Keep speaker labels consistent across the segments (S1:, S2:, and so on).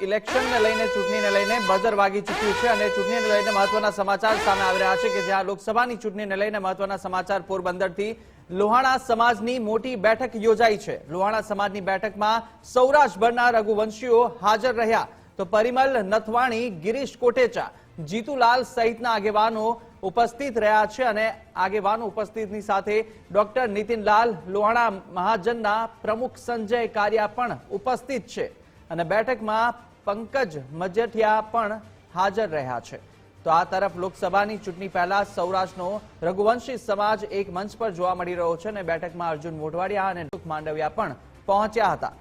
S1: ઇલેક્શનને લઈને, ચૂંટણીને લઈને બજર વાગી ચૂક્યું છે અને ચૂંટણીને લઈને મહત્વના સમાચાર સામે આવી રહ્યા છે કે જ્યાં લોકસભાની ચૂંટણીને લઈને મહત્વના સમાચાર પોરબંદરથી લોહાણા સમાજની મોટી બેઠક યોજાઈ છે. લોહાણા સમાજની બેઠકમાં સૌરાષ્ટ્રભરના રઘુવંશીઓ હાજર રહ્યા. તો પરિમલ નથવાણી, ગિરીશ કોટેચા, જીતુલાલ સહિતના આગેવાનો ઉપસ્થિત રહ્યા છે અને આગેવાનો ઉપસ્થિતની સાથે ડોક્ટર નીતિનલાલ લોહાણા મહાજનના પ્રમુખ સંજય કારિયા પણ ઉપસ્થિત છે. અને બેઠકમાં પંકજ મજેઠિયા પણ હાજર રહ્યા છે. તો આ તરફ લોકસભાની ચૂંટણી પહેલા સૌરાષ્ટ્રનો રઘુવંશી સમાજ એક મંચ પર જોવા મળી રહ્યો છે અને બેઠકમાં અર્જુન મોઢવાડિયા અને દુઃખ માંડવિયા પણ પહોંચ્યા હતા.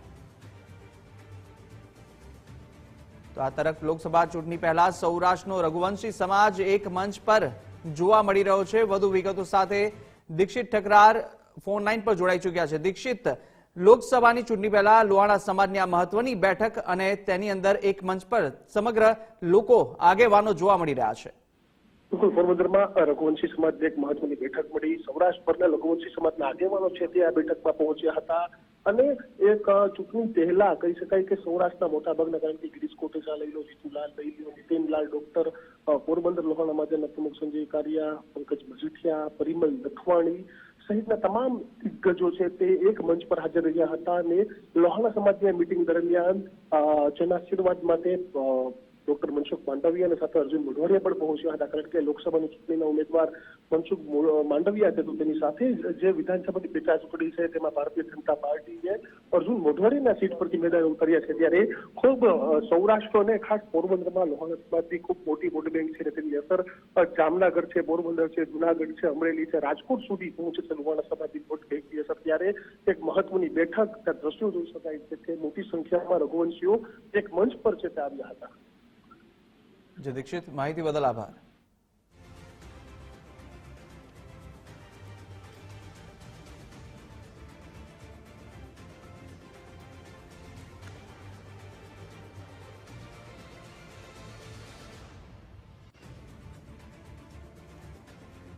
S1: તો આ તરફ લોકસભા ચૂંટણી પહેલા સૌરાષ્ટ્રનો રઘુવંશી સમાજ એક મંચ પર જોવા મળી રહ્યો છે. વધુ વિગતો સાથે દીક્ષિત ઠકરાર ફોન લાઈન પર જોડાઈ ચૂક્યા છે. દીક્ષિત લોકસભાની ચૂંટણી પહેલા લોહાણા સમાજની આ મહત્વની બેઠક અને તેની અંદર એક મંચ પર સમગ્ર લોકો આગેવાનો જોવા મળી રહ્યા છે.
S2: બિલકુલ, પોરબંદરમાં રઘુવંશી સમાજની એક મહત્વની બેઠક મળી. સૌરાષ્ટ્રભરના રઘુવંશી સમાજના આગેવાનો છે તે આ બેઠકમાં પહોંચ્યા હતા. અને એક ચૂંટણી પહેલા કહી શકાય કે સૌરાષ્ટ્રના મોટાભાગના, કારણ કે ગિરીશ કોટેચા લઈ લો, જીતુલાલ લઈ લો, નીતિનલાલ, ડોક્ટર પોરબંદર, લોહાણા માજરના પ્રમુખ સંજય કારિયા, પંકજ મજીઠિયા, પરિમલ નથવાણી સહિતના તમામ દિગ્ગજો છે તે એક મંચ પર હાજર રહ્યા હતા અને લોહાણા સમાજની મિટિંગ દરમિયાન જેના આશીર્વાદ માટે ડોક્ટર મનસુખ માંડવિયા અને સાથે અર્જુન મોઢવાડિયા પણ પહોંચ્યા હતા. કારણ કે લોકસભાની ચૂંટણીના ઉમેદવાર મનસુખ માંડવિયા છે તો તેની સાથે જે વિધાનસભાની પેટા ચૂંટણી છે તેમાં ભારતીય જનતા પાર્ટીએ અર્જુન મોઢવાડીના સીટ પરથી મેદાન ઉતર્યા છે ત્યારે ખૂબ સૌરાષ્ટ્ર અને ખાસ પોરબંદરમાં લોહાણા સમાજની ખૂબ મોટી વોટ બેંક છે તેની અસર જામનગર છે, પોરબંદર છે, જુનાગઢ છે, અમરેલી છે, રાજકોટ સુધી પહોંચે છે લોહાણા સમાજની વોટ બેંકની અસર ત્યારે એક મહત્વની બેઠક ત્યાં દ્રશ્યો જોઈ શકાય છે કે મોટી સંખ્યામાં રઘુવંશીઓ એક મંચ પર છે તે આવ્યા હતા.
S1: જે દીક્ષિત. માહિતી બદલ આભાર.